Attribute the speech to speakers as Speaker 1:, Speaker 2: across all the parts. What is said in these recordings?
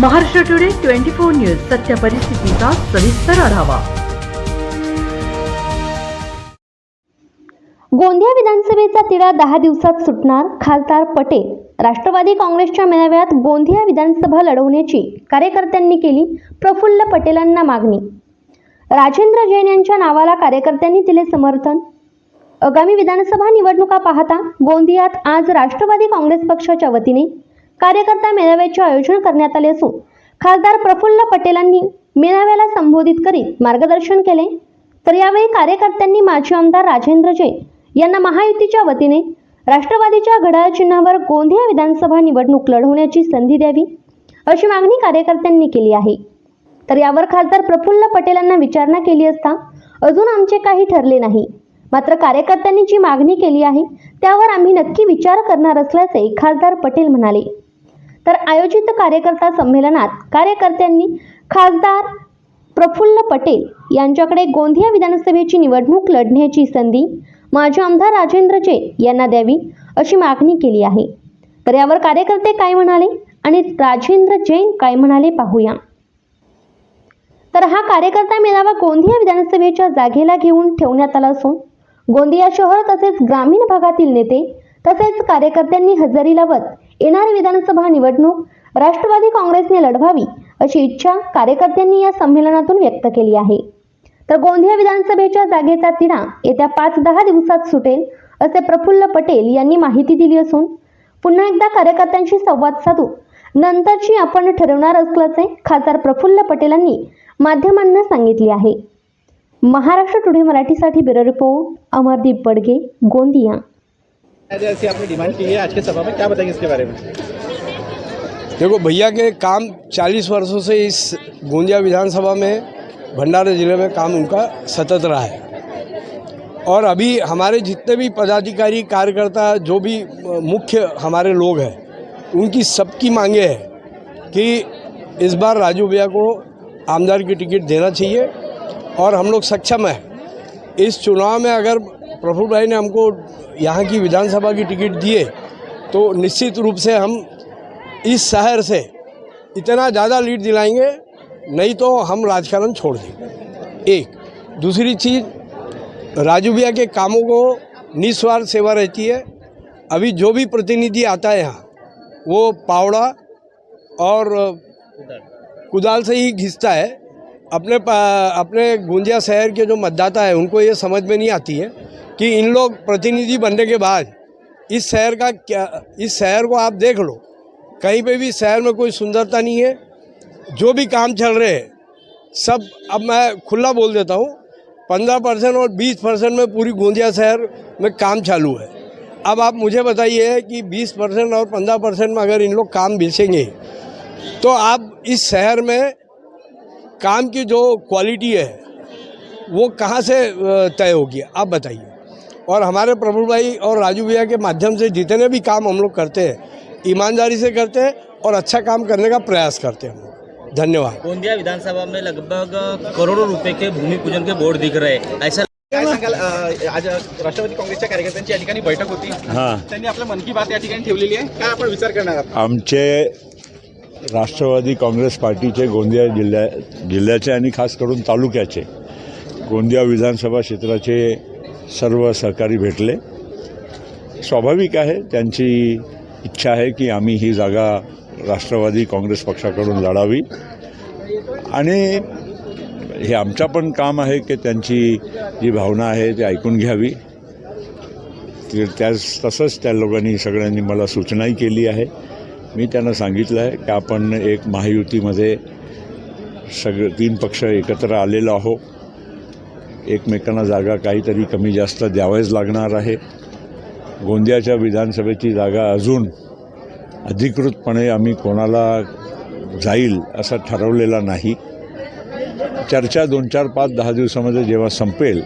Speaker 1: Maharashtra today twenty four news सत्य परिस्थितीचा सविस्तर आढावा.
Speaker 2: गोंदिया विधानसभेचा तिढा दहा दिवसात सुटणार खासदार पटेल. राष्ट्रवादी काँग्रेसच्या मेळाव्यात गोंदिया विधानसभा लढवण्याची कार्यकर्त्यांनी केली प्रफुल्ल पटेलांना मागणी. राजेंद्र जैन यांच्या नावाला कार्यकर्त्यांनी दिले समर्थन. आगामी विधानसभा निवडणुका पाहता गोंदियात आज राष्ट्रवादी काँग्रेस पक्षाच्या वतीने कार्यकर्ता मेळाव्याचे आयोजन करण्यात आले असून खासदार प्रफुल्ल पटेलांनी मेळाव्याला संबोधित करीत मार्गदर्शन केले. तर यावेळी कार्यकर्त्यांनी माजी आमदार राजेंद्र जैन यांना महायुतीच्या वतीने राष्ट्रवादीच्या घड्याळ चिन्हावर गोंदिया विधानसभा निवडणूक लढवण्याची संधी द्यावी अशी मागणी कार्यकर्त्यांनी केली आहे. तर यावर खासदार प्रफुल्ल पटेलांना विचारणा केली असता अजून आमचे काही ठरले नाही. मात्र कार्यकर्त्यांनी जी मागणी केली आहे त्यावर आम्ही नक्की विचार करणार असल्याचे खासदार पटेल म्हणाले. तर आयोजित कार्यकर्ता संमेलनात कार्यकर्त्यांनी खासदार प्रफुल्ल पटेल यांच्याकडे गोंदिया विधानसभेची निवडणूक लढण्याची संधी माजी आमदार राजेंद्र जैन यांना द्यावी अशी मागणी केली आहे. तर यावर कार्यकर्ते काय म्हणाले आणि राजेंद्र जैन काय म्हणाले पाहूया. तर हा कार्यकर्ता मेळावा गोंदिया विधानसभेच्या जागेला घेऊन ठेवण्यात आला असून गोंदिया शहर तसेच ग्रामीण भागातील नेते तसेच कार्यकर्त्यांनी हजेरी लावत येणारी विधानसभा निवडणूक राष्ट्रवादी काँग्रेसने लढवावी अशी इच्छा कार्यकर्त्यांनी या संमेलनातून व्यक्त केली आहे. तर गोंदिया विधानसभेच्या जागेचा तिढा येत्या पाच दहा दिवसात सुटेल असे प्रफुल्ल पटेल यांनी माहिती दिली असून पुन्हा एकदा कार्यकर्त्यांशी संवाद साधू नंतरची आपण ठरवणार असल्याचे खासदार प्रफुल्ल पटेलांनी माध्यमांना सांगितले आहे. महाराष्ट्र टुडे मराठीसाठी ब्युरो रिपोर्ट अमरदीप बडगे गोंदिया.
Speaker 3: ऐसी आपने डिमांड की है आज के सभा में, क्या बताएँगे इसके बारे में?
Speaker 4: देखो भैया के काम 40 वर्षों से इस गोंदिया विधानसभा में, भंडारा ज़िले में काम उनका सतत रहा है। और अभी हमारे जितने भी पदाधिकारी, कार्यकर्ता, जो भी मुख्य हमारे लोग हैं, उनकी सबकी मांगे है कि इस बार राजू भैया को आमदार की टिकट देना चाहिए। और हम लोग सक्षम हैं। इस चुनाव में अगर प्रफुल्ल भाई ने हमको यहाँ की विधानसभा की टिकट दिए तो निश्चित रूप से हम इस शहर से इतना ज़्यादा लीड दिलाएँगे, नहीं तो हम राजकारण छोड़ देंगे। एक। दूसरी चीज़, राजू भैया के कामों को निस्वार्थ सेवा रहती है। अभी जो भी प्रतिनिधि आता है यहाँ, वो पावड़ा और कुदाल से ही घिसता है। अपने अपने गोंदिया शहर के जो मतदाता है, उनको ये समझ में नहीं आती है। कि इन लोग प्रतिनिधि बनने के बाद इस शहर का क्या, इस शहर को आप देख लो। कहीं पे भी शहर में कोई सुंदरता नहीं है। जो भी काम चल रहे हैं, सब, अब मैं खुला बोल देता हूँ, पंद्रह परसेंट और बीस परसेंट में पूरी गोंदिया शहर में काम चालू है। अब आप मुझे बताइए कि बीस परसेंट और पंद्रह परसेंट में अगर इन लोग काम बेचेंगे तो आप इस शहर में काम की जो क्वालिटी है, वो कहाँ से तय होगी? आप बताइए। और हमारे प्रभु भाई और राजू भैया के माध्यम से जितने भी काम हम लोग करते हैं ईमानदारी से करते हैं और अच्छा काम करने का प्रयास करते हैं हम लोग। धन्यवाद।
Speaker 5: गोंदिया विधानसभा में लगभग करोड़ों रुपए के भूमि पूजन के बोर्ड दिख रहे हैं। ऐसा
Speaker 3: काय सांगाल आज राष्ट्रवादी काँग्रेसच्या कार्यकर्त्यांची या ठिकाणी बैठक होती.
Speaker 6: हाँ.
Speaker 3: त्यांनी आपलं मन की बात या ठिकाणी ठेवलेली आहे. काय आपण विचार करणार आहात?
Speaker 6: आमचे राष्ट्रवादी काँग्रेस पार्टीचे गोंदिया जिल्ह्या जिल्ह्याचे आणि खास करून तालुक्याचे गोंदिया विधानसभा क्षेत्राचे सर्व सहकारी भेटले. स्वाभाविक आहे त्यांची इच्छा आहे की आम्ही ही जागा राष्ट्रवादी काँग्रेस पक्षाकडून लढावी. आणि हे आमचं पण काम आहे की त्यांची जी भावना आहे ती ऐकून घ्यावी. ते तसंच त्या लोकांनी सगळ्यांनी मला सूचनाही केली आहे. मी त्यांना सांगितलं आहे की आपण एक महायुतीमध्ये सगळे तीन पक्ष एकत्र आलेलो आहो एकमेकांना जागा काहीतरी कमी जास्त द्यावेच लागणार आहे. गोंदियाच्या विधानसभेची जागा अजून अधिकृतपणे आम्ही कोणाला जाईल असं ठरवलेला नाही. चर्चा दोन चार पाच दहा दिवसामध्ये जेव्हा संपेल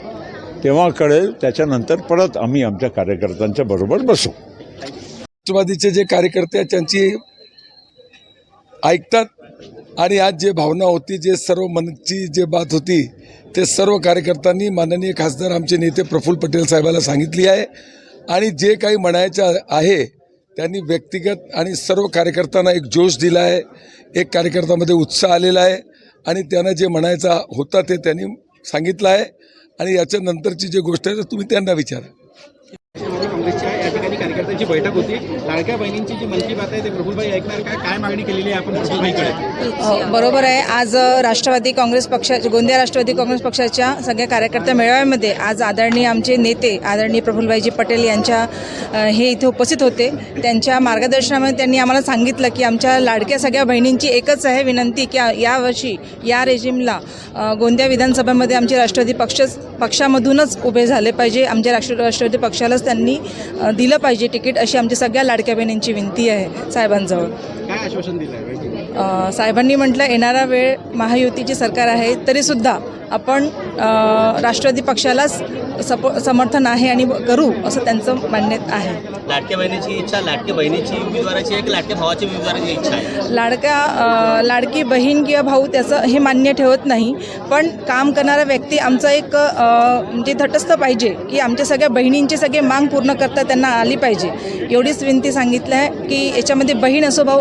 Speaker 6: तेव्हा कळेल त्याच्यानंतर परत आम्ही आमच्या कार्यकर्त्यांच्या बरोबर बसू.
Speaker 7: राष्ट्रवादीचे जे कार्यकर्ते त्यांची ऐकतात आणि आज जे भावना होती जे सर्व मनची जे बात होती ते सर्व कार्यकर्त्यांनी माननीय खासदार आमचे नेते प्रफुल्ल पटेल साहेबाला सांगितली आहे. आणि जे काही म्हणायचं आहे त्यांनी व्यक्तिगत आणि सर्व कार्यकर्त्यांना एक जोश दिला आहे. एक कार्यकर्त्यामध्ये उत्साह आलेला आहे. आणि त्यांना जे म्हणायचा होता ते त्यांनी सांगितलं आहे. आणि याच्यानंतरची जी गोष्ट आहे तुम्ही त्यांना विचारा.
Speaker 3: ठिकाणी बैठक होती. लाडक्या बहिणींची जी मन की बात आहे ते प्रफुलभाई ऐकणार काय काय मागणी केलेली आहे आपण प्रफुलभाईकडे
Speaker 8: बरोबर आहे. आज राष्ट्रवादी काँग्रेस पक्षाच्या गोंदिया राष्ट्रवादी काँग्रेस पक्षाच्या सगळ्या कार्यकर्त्या मेळाव्यामध्ये आज आदरणीय आमचे नेते आदरणीय प्रफुलभाईजी पटेल यांच्या हे इथे उपस्थित होते. त्यांच्या मार्गदर्शनामध्ये त्यांनी आम्हाला सांगितलं की आमच्या लाडक्या सगळ्या बहिणींची एकच आहे विनंती की यावर्षी या रेजिमला गोंदिया विधानसभेमध्ये आमचे राष्ट्रवादी पक्ष पक्षामधूनच उभे झाले पाहिजे. आमच्या राष्ट्र राष्ट्रवादी पक्षालाच त्यांनी दिलं पाहिजे तिकीट अशी आमची सगळ्या लाडक्या बहिणींची विनंती आहे साहेबांजवळ.
Speaker 3: काय आश्वासन दिलं
Speaker 8: साहेबांनी म्हटलं येणारा वेळ महायुतीची सरकार आहे तरीसुद्धा आपण राष्ट्रवादी पक्षालाच सपो समर्थन आहे आणि करू असं त्यांचं मान्यत आहे.
Speaker 5: लाडक्या बहिणीची इच्छा लाडक्या बहिणीची उमेदवाराची आहे की लाडक्या भावाची उमेदवाराची इच्छा आहे.
Speaker 8: लाडका अ, लाडकी बहीण किंवा भाऊ त्याचं हे मान्य ठेवत नाही पण काम करणारा व्यक्ती आमचा एक म्हणजे तटस्थ पाहिजे की आमच्या सगळ्या बहिणींचे सगळे मांग पूर्ण करता त्यांना आली पाहिजे. एवढीच विनंती सांगितलं आहे की याच्यामध्ये बहीण असो भाऊ